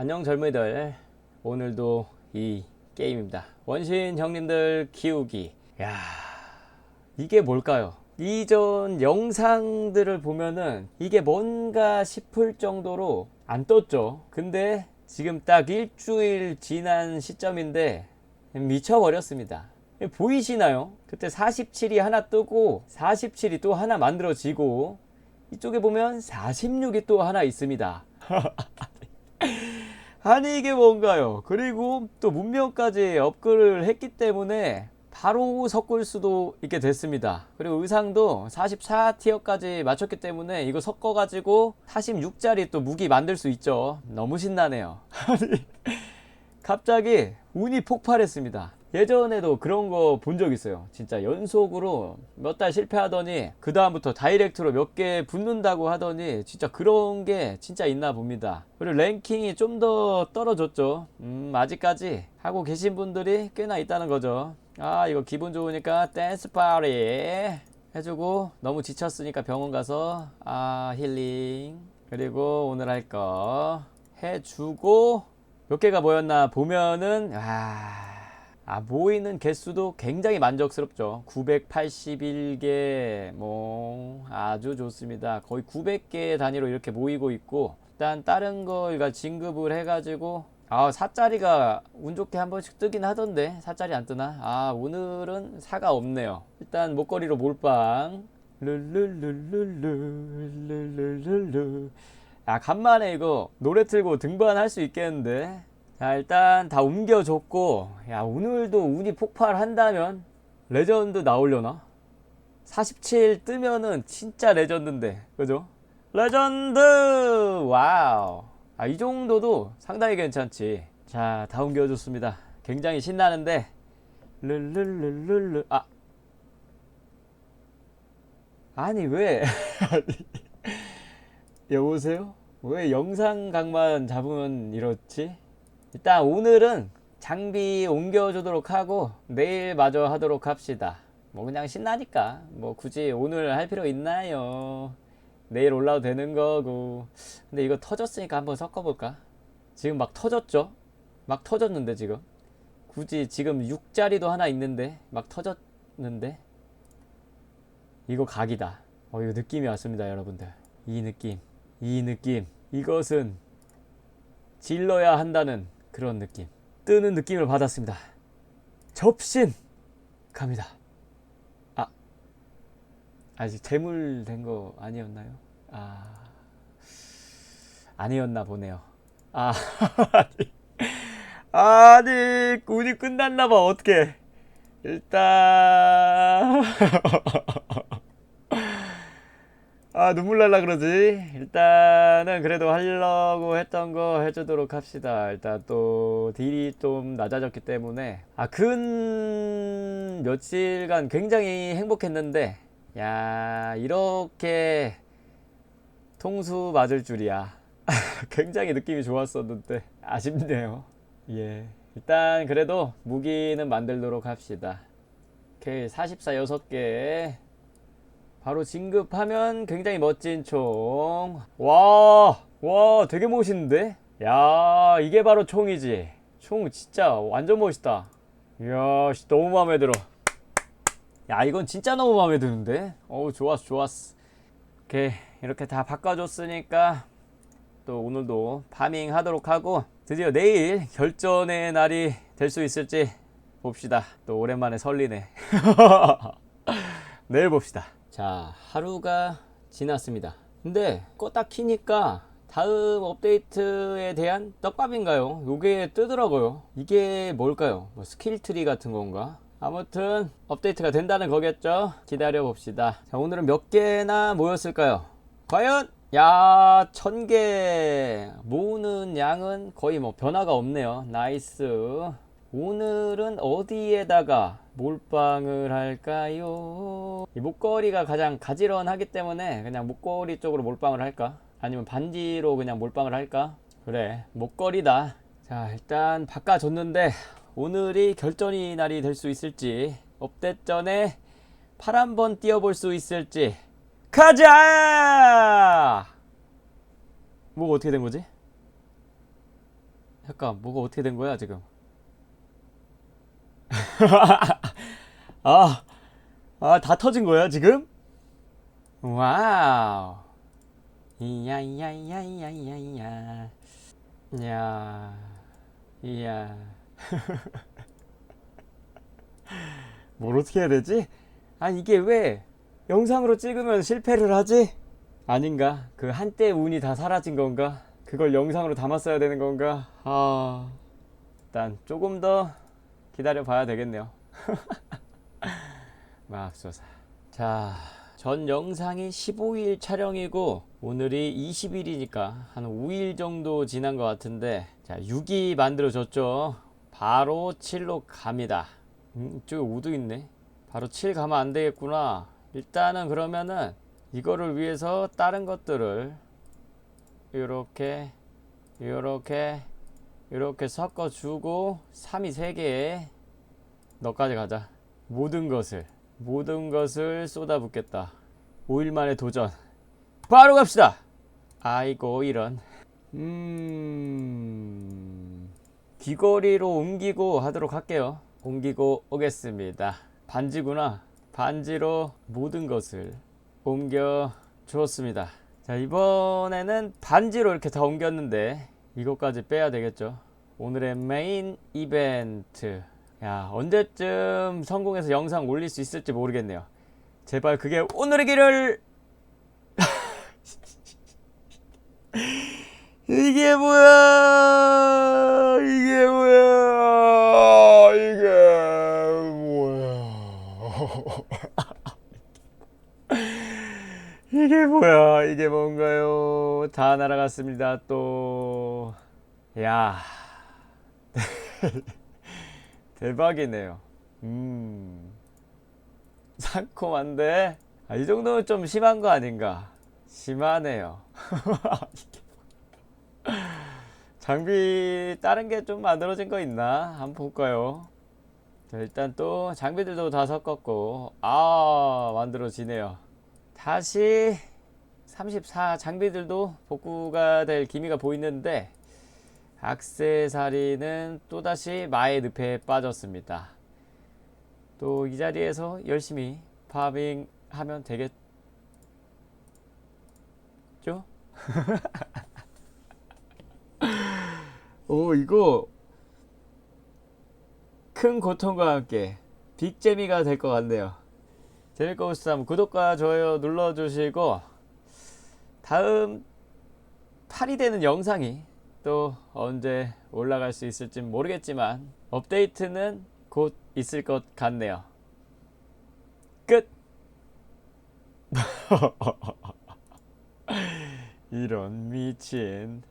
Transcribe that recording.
안녕 젊은이들. 오늘도 이 게임입니다. 원신 형님들 키우기. 야 이게 뭘까요? 이전 영상들을 보면은 이게 뭔가 싶을 정도로 안 떴죠. 근데 지금 딱 일주일 지난 시점인데 미쳐버렸습니다. 보이시나요? 그때 47이 하나 뜨고 47이 또 하나 만들어지고 이쪽에 보면 46이 또 하나 있습니다 아니 이게 뭔가요? 그리고 또 문명까지 업글을 했기 때문에 바로 섞을 수도 있게 됐습니다. 그리고 의상도 44티어까지 맞췄기 때문에 이거 섞어가지고 46짜리 또 무기 만들 수 있죠. 너무 신나네요. 아니 갑자기 운이 폭발했습니다. 예전에도 그런 거 본 적 있어요. 진짜 연속으로 몇 달 실패하더니 그 다음부터 다이렉트로 몇 개 붙는다고 하더니 진짜 그런 게 진짜 있나 봅니다. 그리고 랭킹이 좀 더 떨어졌죠. 음, 아직까지 하고 계신 분들이 꽤나 있다는 거죠. 아, 이거 기분 좋으니까 댄스 파리 해주고 너무 지쳤으니까 병원 가서 아, 힐링. 그리고 오늘 할 거 해주고 몇 개가 모였나 보면은 아, 아 모이는 개수도 굉장히 만족스럽죠. 981개 뭐 아주 좋습니다. 거의 900개 단위로 이렇게 모이고 있고 일단 다른 거 이거 진급을 해가지고 아 사짜리가 운 좋게 한 번씩 뜨긴 하던데 사짜리 안 뜨나? 아 오늘은 사가 없네요. 일단 목걸이로 몰빵 룰룰룰룰룰룰룰룰 아 간만에 이거 노래 틀고 등반할 수 있겠는데 자 일단 다 옮겨줬고 야 오늘도 운이 폭발한다면 레전드 나오려나? 47 뜨면은 진짜 레전드인데 그죠? 레전드 와우 아 이 정도도 상당히 괜찮지 자 다 옮겨줬습니다 굉장히 신나는데 르르르르르 아 아니 왜 여보세요? 왜 영상 각만 잡으면 이렇지? 일단 오늘은 장비 옮겨 주도록 하고 내일 마저 하도록 합시다. 뭐 그냥 신나니까 뭐 굳이 오늘 할 필요 있나요? 내일 올라도 되는 거고. 근데 이거 터졌으니까 한번 섞어볼까? 지금 막 터졌죠? 막 터졌는데 지금. 굳이 지금 6자리도 하나 있는데 막 터졌는데 이거 각이다. 어 이거 느낌이 왔습니다 여러분들. 이 느낌. 이 느낌. 이것은 질러야 한다는 그런 느낌. 뜨는 느낌을 받았습니다. 접신 갑니다. 아 아직 재물된 거 아니었나요? 아 아니었나 보네요. 아 아니 운이 끝났나 봐 어떻게 일단 아 눈물 날라 그러지? 일단은 그래도 하려고 했던 거 해주도록 합시다. 일단 또 딜이 좀 낮아졌기 때문에. 아근 며칠간 굉장히 행복했는데 야 이렇게 통수 맞을 줄이야. 굉장히 느낌이 좋았었는데 아쉽네요. 예 일단 그래도 무기는 만들도록 합시다. 오케이 44 6개 바로 진급하면 굉장히 멋진 총. 와, 와, 되게 멋있는데? 야, 이게 바로 총이지. 총 진짜 완전 멋있다. 이야, 씨, 너무 마음에 들어. 야, 이건 진짜 너무 마음에 드는데? 어우, 좋았어, 좋았어. 오케이, 이렇게 다 바꿔줬으니까 또 오늘도 파밍 하도록 하고 드디어 내일 결전의 날이 될 수 있을지 봅시다. 또 오랜만에 설리네. 내일 봅시다. 자, 하루가 지났습니다. 근데 껐다 키니까 다음 업데이트에 대한 떡밥인가요? 요게 뜨더라고요. 이게 뭘까요? 뭐 스킬 트리 같은 건가? 아무튼 업데이트가 된다는 거겠죠? 기다려 봅시다. 자, 오늘은 몇 개나 모였을까요? 과연 야, 천 개 모으는 양은 거의 뭐 변화가 없네요. 나이스. 오늘은 어디에다가 몰빵을 할까요? 이 목걸이가 가장 가지런하기 때문에 그냥 목걸이 쪽으로 몰빵을 할까? 아니면 반지로 그냥 몰빵을 할까? 그래, 목걸이다. 자, 일단 바꿔줬는데 오늘이 결전이 날이 될 수 있을지 업데이트 전에 팔 한번 띄워볼 수 있을지 가자! 뭐가 어떻게 된 거지? 잠깐 뭐가 어떻게 된 거야 지금 아, 아, 다 터진 거야, 지금? 와우. 이야, 이야, 이야, 이야, 이야, 이야. 이야, 이야. 뭘 어떻게 해야 되지? 아, 이게 왜 영상으로 찍으면 실패를 하지? 아닌가? 그 한때 운이 다 사라진 건가? 그걸 영상으로 담았어야 되는 건가? 아, 일단 조금 더 기다려 봐야 되겠네요. 맙소사. 자, 전 영상이 15일 촬영이고 오늘이 20일이니까 한 5일 정도 지난 것 같은데 자, 6이 만들어졌죠. 바로 7로 갑니다. 음, 이쪽에 5도 있네. 바로 7 가면 안 되겠구나. 일단은 그러면은 이거를 위해서 다른 것들을 이렇게 이렇게 이렇게 섞어주고 3이 3개에 너까지 가자. 모든 것을 모든 것을 쏟아붓겠다. 5일 만에 도전. 바로 갑시다. 아이고 이런. 음. 귀걸이로 옮기고 하도록 할게요. 옮기고 오겠습니다. 반지구나. 반지로 모든 것을 옮겨 주었습니다. 자, 이번에는 반지로 이렇게 다 옮겼는데 이것까지 빼야 되겠죠. 오늘의 메인 이벤트. 야, 언제쯤 성공해서 영상 올릴 수 있을지 모르겠네요. 제발 그게 오늘의 길을 이게 뭐야? 이게 뭐야? 이게 뭐야? 이게 뭐야? 이게 뭔가요? 다 날아갔습니다. 또 야. 대박이네요. 음. 상콤한데? 아, 이 정도면 좀 심한 거 아닌가? 심하네요. 장비 다른 게 좀 만들어진 거 있나? 한번 볼까요? 자, 일단 또 장비들도 다 섞었고 아 만들어지네요. 다시 34 장비들도 복구가 될 기미가 보이는데 악세사리는 또다시 마의 늪에 빠졌습니다. 또 이 자리에서 열심히 파밍 하면 되겠죠? 오, 이거 큰 고통과 함께 빅재미가 될 것 같네요. 것 같으면 구독과 좋아요 눌러주시고 다음 8이 되는 영상이 또 언제 올라갈 수 있을지 모르겠지만 업데이트는 곧 있을 것 같네요. 끝. 이런 미친.